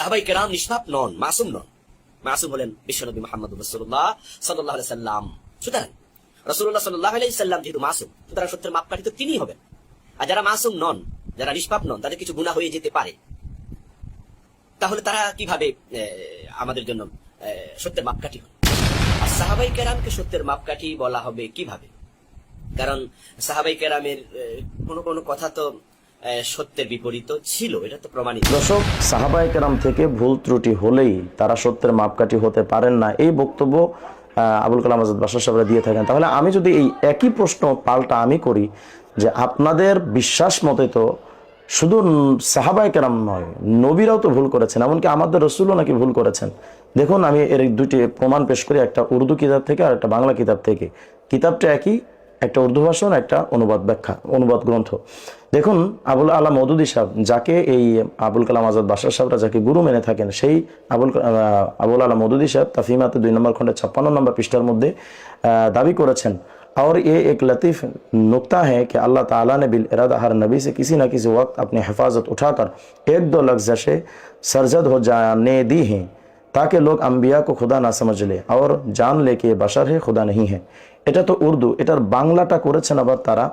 সাহাবাই কেরাম নিষ্পাপ নন, মাসুম নন। মাসুম হলেন বিশ্বনবী মোহাম্মদ রসুল্লাহ সাল্লাহ সাল্লাম। সুতরাং রসুল্লাহ সাল্লাহ আলাই সাল্লাম যেহেতু মাসুম, সুতরাং সত্যের মাপকাঠি তো তিনিই হবেন। আর যারা মাসুম নন, যারা নিষ্পাপ নন, তাদের কিছু গুণা হয়ে যেতে পারে। তাহলে তারা কীভাবে আমাদের জন্য সত্যের মাপকাঠি হন? আর সাহাবাই কেরামকে সত্যের মাপকাঠি বলা হবে কীভাবে? কারণ সাহাবাই কেরামের কোনো কোনো কথা তো সত্যের বিপরীত ছিল, এটা তো প্রমাণিত। দর্শক কেরাম থেকে ভুল ত্রুটি হলেই তারা সত্যের মাপকাঠি হতে পারেন না। এই বক্তব্য আবুল কালাম আজাদ বাসার সাহেবরা দিয়ে থাকেন। তাহলে আমি যদি এই একই প্রশ্ন পাল্টা আমি করি, যে আপনাদের বিশ্বাস মতে তো শুধু সাহাবাই কেরাম নয়, নবীরাও তো ভুল করেছেন, এমনকি আমাদের রসুলও নাকি ভুল করেছেন। দেখুন, আমি এর দুটি প্রমাণ পেশ করি, একটা উর্দু কিতাব থেকে আর একটা বাংলা কিতাব থেকে। কিতাবটা একই একটা উর্দু ভাষণ একটা অনুবাদ ব্যাখ্যা অনুবাদ গ্রন্থ দেখুন আবুল আলা মদুদি সাহেব যাকে এই আবুল কালাম আজাদ বাসার সাহেবরা যাকে গুরু মেনে থাকেন সেই আবুল কা- আহ, আবুল আলা মদুদি সাহেব তাফিমাতে দুই নম্বর খন্ডে ছাপ্পান্ন নম্বর পৃষ্ঠার মধ্যে আহ, দাবি করেছেন और ये एक लतीफ़ नुक्ता है कि अल्लाह ताला ने बिल इरादा हर नबी से किसी न किसी वक्त अपनी हिफाजत उठाकर एक दो लफ्ज़शें सरजद हो जाने दी हैं ताकि लोग अम्बिया को खुदा ना समझ ले और जान ले कि ये बशर है खुदा नहीं है এটা তো উর্দু, এটার বাংলাটা করেছেন আবার তারা।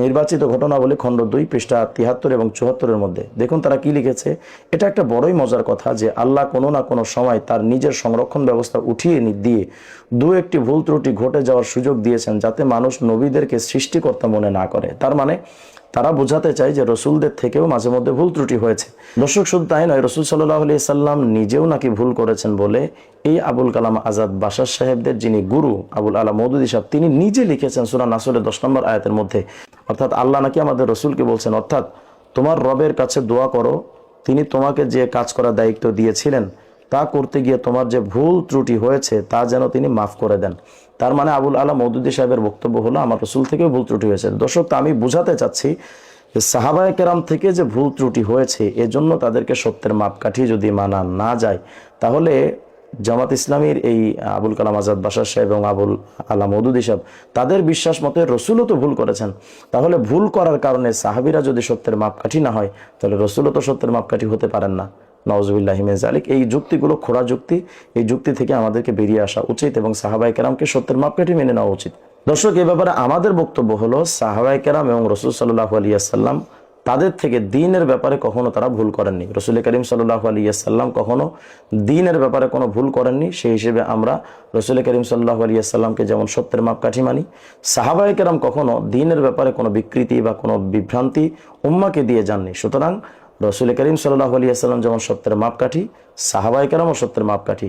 নির্বাচিত ঘটনাবলী খণ্ড দুই, পৃষ্ঠা তিয়াত্তর এবং চুয়াত্তরের মধ্যে। দেখুন তারা কি লিখেছে। এটা একটা বড়ই মজার কথা যে আল্লাহ কোনো না কোনো সময় তার নিজের সংরক্ষণ ব্যবস্থা উঠিয়ে দিয়ে দু একটি ভুল ত্রুটি ঘটে যাওয়ার সুযোগ দিয়েছেন যাতে মানুষ নবীদেরকে সৃষ্টিকর্তা মনে না করে। তার মানে তারা বোঝাতে চায় যে রসুলদের থেকেও মাঝে মধ্যে ভুল ত্রুটি হয়েছে। দর্শক শুধু তাই নয়, রসুল সাল্লাহ আলি সাল্লাম নিজেও নাকি ভুল করেছেন বলে এই আবুল কালাম আজাদ বাসার সাহেবদের যিনি গুরু, আবুল আলা মৌদুদি সাহেব তিনি নিজে লিখেছেন সুরা নাসরের দশ নম্বর আয়াতের মধ্যে। অর্থাৎ আল্লাহ নাকি আমাদের রসুলকে বলছেন, অর্থাৎ তোমার রবের কাছে দোয়া করো, তিনি তোমাকে যে কাজ করার দায়িত্ব দিয়েছিলেন, তা করতে গিয়ে তোমার যে ভুল ত্রুটি হয়েছে, তা যেন তিনি মাফ করে দেন। তার মানে আবুল আলা মৌদুদি সাহেবের বক্তব্য হলো, আমার রসুল থেকেও ভুল ত্রুটি হয়েছে। দর্শক, তা আমি বুঝাতে চাচ্ছি যে সাহাবায় কেরাম থেকে যে ভুল ত্রুটি হয়েছে, এজন্য তাদেরকে সত্যের মাপকাঠি যদি মানা না যায়, তাহলে জামাত ইসলামীর এই আবুল কালাম আজাদ বাসার সাহেব এবং আবুল আলা মৌদুদি সাহেব, তাদের বিশ্বাস মতে রসুলও তো ভুল করেছেন। তাহলে ভুল করার কারণে সাহাবিরা যদি সত্যের মাপকাঠি না হয়, তাহলে রসুলও তো সত্যের মাপকাঠি হতে পারেন না। নওয়াজবিল্লাহিমেন জালিক এই যুক্তিগুলো খোড়া যুক্তি, এই যুক্তি থেকে আমাদেরকে বেরিয়ে আসা উচিত এবং সাহাবাই কেরামকে সত্যের মাপকাঠি মেনে নেওয়া উচিত। দর্শক, এ ব্যাপারে আমাদের বক্তব্য হলো সাহাবাই কেরাম এবং রসুল সাল্লাহ আলিয়াসাল্লাম তাদের থেকে দিনের ব্যাপারে কখনো তারা ভুল করেননি। রসুল করিম সাল্লাহ আলিয়াসাল্লাম কখনো দিনের ব্যাপারে কোনো ভুল করেননি। সেই হিসেবে আমরা রসুল করিম সাল্লাহ আলিয়াসাল্লামকে যেমন সত্যের মাপকাঠি মানি সাহাবাই কেরাম কখনো দিনের ব্যাপারে কোনো বিকৃতি বা কোনো বিভ্রান্তি উম্মাকে দিয়ে যাননি। সুতরাং রসুল করিম সাল্লাহ আলিয়াসাল্লাম যেমন সত্যের মাপকাঠি সাহাবাই কেরামও সত্যের মাপকাঠি।